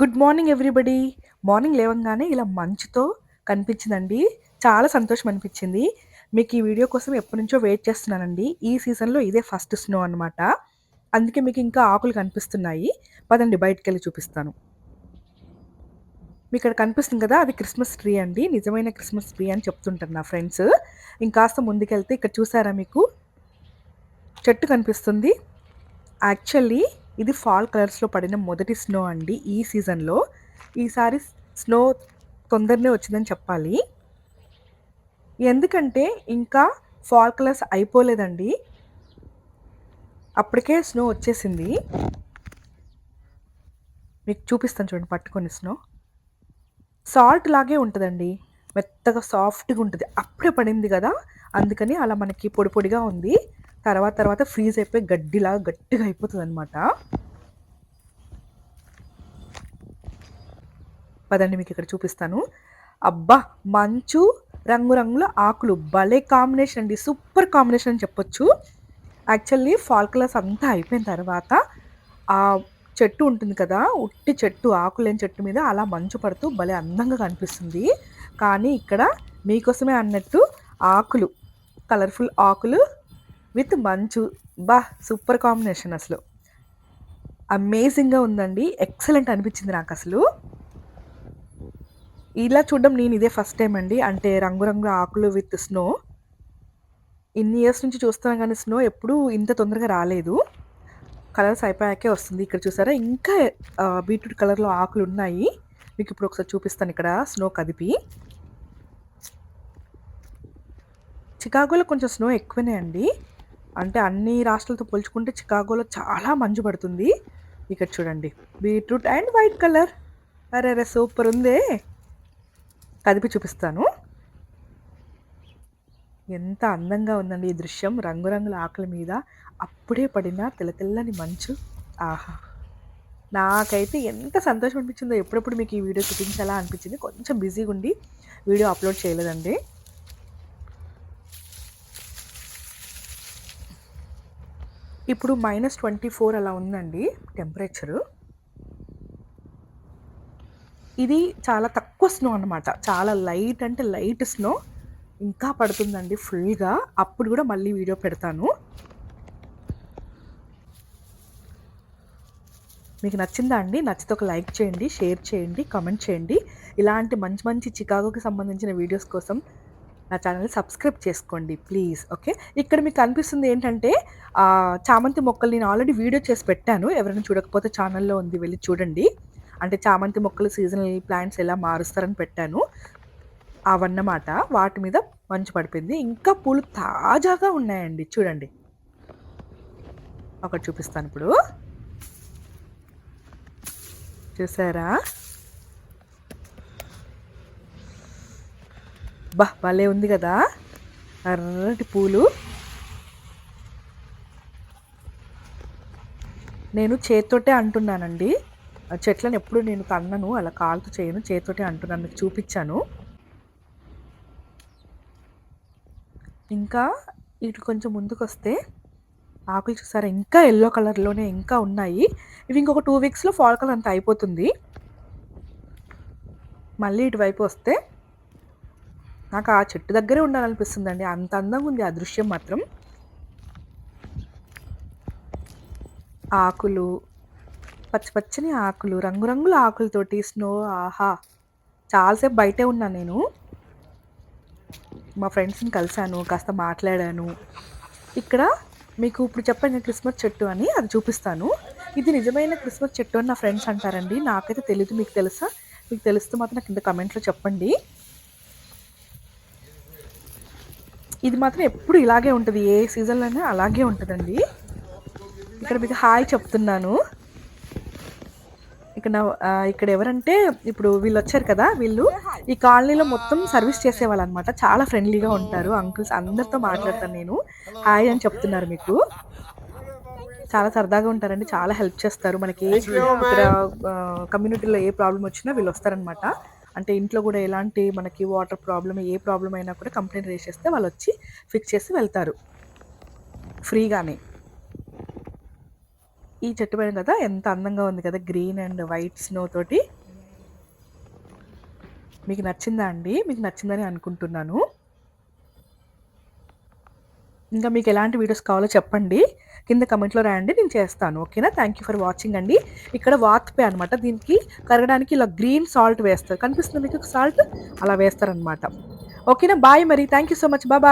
Good morning everybody morning లేవంగానే ఇలా మంచుతో కనిపించిందండి. చాలా సంతోషం అనిపించింది. మీకు ఈ వీడియో కోసం ఎప్పటి నుంచో వెయిట్ చేస్తున్నానండి. ఈ సీజన్లో ఇదే ఫస్ట్ స్నో అనమాట అందుకే మీకు ఇంకా ఆకులు కనిపిస్తున్నాయి. పదండి బయటకు వెళ్ళి చూపిస్తాను. మీకు ఇక్కడ కనిపిస్తుంది కదా అది క్రిస్మస్ ట్రీ అండి. నిజమైన క్రిస్మస్ ట్రీ అని చెప్తుంటారు నా ఫ్రెండ్స్ ఇంకాస్త ముందుకెళ్తే ఇక్కడ చూసారా మీకు? చెట్టు కనిపిస్తుంది. యాక్చువల్లీ ఇది ఫాల్ కలర్స్లో పడిన మొదటి స్నో అండి ఈ సీజన్లో. ఈసారి స్నో తొందరనే వచ్చిందని చెప్పాలి. ఎందుకంటే ఇంకా ఫాల్ కలర్స్ అయిపోలేదండి. అప్పటికే స్నో వచ్చేసింది. మీకు చూపిస్తాను చూడండి పట్టుకొని స్నో. సాల్ట్ లాగే ఉంటుందండి. మెత్తగా సాఫ్ట్గా ఉంటుంది. అప్పుడే పడింది కదా. అందుకని అలా మనకి పొడి పొడిగా ఉంది. తర్వాత తర్వాత ఫ్రీజ్ అయిపోయి గడ్డిలాగా గట్టిగా అయిపోతుంది అనమాట పదండి మీకు ఇక్కడ చూపిస్తాను. అబ్బా మంచు రంగురంగుల ఆకులు. భలే కాంబినేషన్ అండి. సూపర్ కాంబినేషన్ అని చెప్పొచ్చు. యాక్చువల్లీ ఫాల్ కలర్స్ అంతా అయిపోయిన తర్వాత ఆ చెట్టు ఉంటుంది కదా ఉట్టి చెట్టు ఆకులేని చెట్టు మీద అలా మంచు పడుతూ భలే అందంగా కనిపిస్తుంది. కానీ ఇక్కడ మీకోసమే అన్నట్టు ఆకులు కలర్ఫుల్ ఆకులు విత్ మంచు. బా సూపర్ కాంబినేషన్ అసలు. అమేజింగ్గా ఉందండి. ఎక్సలెంట్ అనిపించింది నాకు అసలు ఇలా చూడడం నేను ఇదే ఫస్ట్ టైం అండి. అంటే రంగురంగు ఆకులు విత్ స్నో. ఇన్ని ఇయర్స్ నుంచి చూస్తున్నా కానీ స్నో ఎప్పుడూ ఇంత తొందరగా రాలేదు. కలర్స్ అయిపోయాకే వస్తుంది. ఇక్కడ చూసారా? ఇంకా బీట్రూట్ కలర్లో ఆకులు ఉన్నాయి. మీకు ఇప్పుడు ఒకసారి చూపిస్తాను ఇక్కడ స్నో కదిపి. చికాగోలో కొంచెం స్నో ఎక్కువనే అండి. అంటే అన్ని రాష్ట్రాలతో పోల్చుకుంటే చికాగోలో చాలా మంచు పడుతుంది. ఇక్కడ చూడండి. Beetroot and white colour. అరే అరే సూపర్ ఉందే. కదిపి చూపిస్తాను. ఎంత అందంగా ఉందండి ఈ దృశ్యం. రంగురంగుల ఆకలి మీద అప్పుడే పడిన తెల్ల తెల్లని మంచు. ఆహా. నాకైతే ఎంత సంతోషం అనిపించిందో ఎప్పుడెప్పుడు మీకు ఈ వీడియో చూపించాలా అనిపించింది. కొంచెం బిజీగా ఉండి వీడియో అప్లోడ్ చేయలేదండి. ఇప్పుడు మైనస్ ట్వంటీ ఫోర్ అలా ఉందండి టెంపరేచరు ఇది చాలా తక్కువ స్నో అనమాట చాలా లైట్ అంటే లైట్ స్నో ఇంకా పడుతుందండి ఫుల్గా అప్పుడు కూడా మళ్ళీ వీడియో పెడతాను. మీకు నచ్చిందా అండి? నచ్చితే ఒక లైక్ చేయండి షేర్ చేయండి కామెంట్ చేయండి. ఇలాంటి మంచి మంచి చికాగోకి సంబంధించిన వీడియోస్ కోసం నా ఛానల్ని సబ్స్క్రైబ్ చేసుకోండి ప్లీజ్ ఓకే? ఇక్కడ మీకు అనిపిస్తుంది ఏంటంటే చామంతి మొక్కలు నేను ఆల్రెడీ వీడియో చేసి పెట్టాను. ఎవరైనా చూడకపోతే ఛానల్లో ఉంది వెళ్ళి చూడండి. అంటే చామంతి మొక్కలు సీజనల్ ప్లాంట్స్ ఎలా మారుస్తారని పెట్టాను. అవన్నమాట. వాటి మీద మంచు పడిపోయింది. ఇంకా పూలు తాజాగా ఉన్నాయండి. చూడండి. ఒకటి చూపిస్తాను ఇప్పుడు. చూసారా? బా భలే ఉంది కదా. ఎర్రటి పూలు. నేను చేత్తోటే అంటున్నానండి. చెట్లను ఎప్పుడు నేను తన్నను అలా కాలుతో చేయను చేతితోటే అంటున్నాను మీకు చూపించాను. ఇంకా ఇటు కొంచెం ముందుకు వస్తే ఆకులు చూసారా? ఇంకా ఎల్లో కలర్లోనే ఇంకా ఉన్నాయి. ఇవి ఇంకొక టూ వీక్స్లో ఫాల్ కలర్ అంతా అయిపోతుంది. మళ్ళీ ఇటువైపు వస్తే నాకు ఆ చెట్టు దగ్గరే ఉండాలనిపిస్తుందండి. అంత అందంగా ఉంది ఆ దృశ్యం మాత్రం. ఆకులు పచ్చ పచ్చని ఆకులు రంగురంగుల ఆకులతోటి స్నో ఆహా. చాలాసేపు బయటే ఉన్నాను నేను. మా ఫ్రెండ్స్ని కలిశాను కాస్త మాట్లాడాను. ఇక్కడ మీకు ఇప్పుడు చెప్పండి క్రిస్మస్ చెట్టు అని అది చూపిస్తాను. ఇది నిజమైన క్రిస్మస్ చెట్టు అని నా ఫ్రెండ్స్ అంటారండి. నాకైతే తెలియదు మీకు తెలుసా? మీకు తెలుస్తూ మాత్రం నాకు కింద కమెంట్లో చెప్పండి. ఇది మాత్రం ఎప్పుడు ఇలాగే ఉంటుంది. ఏ సీజన్లోనే అలాగే ఉంటుందండి. ఇక్కడ మీకు హాయ్ చెప్తున్నాను. ఇక్కడ ఇక్కడ ఎవరంటే ఇప్పుడు వీళ్ళు వచ్చారు కదా వీళ్ళు. ఈ కాలనీలో మొత్తం సర్వీస్ చేసేవాళ్ళు అనమాట చాలా ఫ్రెండ్లీగా ఉంటారు. అంకుల్స్ అందరితో మాట్లాడతాను నేను. హాయ్ అని చెప్తున్నారు మీకు. చాలా సరదాగా ఉంటారండి. చాలా హెల్ప్ చేస్తారు. మనకి ఇక్కడ కమ్యూనిటీలో ఏ ప్రాబ్లం వచ్చినా వీళ్ళు వస్తారనమాట. అంటే ఇంట్లో కూడా ఎలాంటి మనకి వాటర్ ప్రాబ్లం ఏ ప్రాబ్లం అయినా కూడా కంప్లైంట్ రేస్ చేస్తే వాళ్ళు వచ్చి ఫిక్స్ చేసి వెళ్తారు. ఫ్రీగానే. ఈ చెట్టు పైన కదా ఎంత అందంగా ఉంది కదా గ్రీన్ అండ్ వైట్ స్నో తోటి. మీకు నచ్చిందా అండి? మీకు నచ్చిందని అనుకుంటున్నాను. ఇంకా మీకు ఎలాంటి వీడియోస్ కావాలో చెప్పండి. కింద కమెంట్లో రాయండి నేను చేస్తాను. ఓకేనా? థ్యాంక్ యూ ఫర్ వాచింగ్ అండి. ఇక్కడ వాత్పే అనమాట దీనికి కరగడానికి ఇలా గ్రీన్ సాల్ట్ వేస్తారు. కనిపిస్తుంది మీకు? సాల్ట్ అలా వేస్తారనమాట ఓకేనా? బాయ్ మరి. Thank you so much bye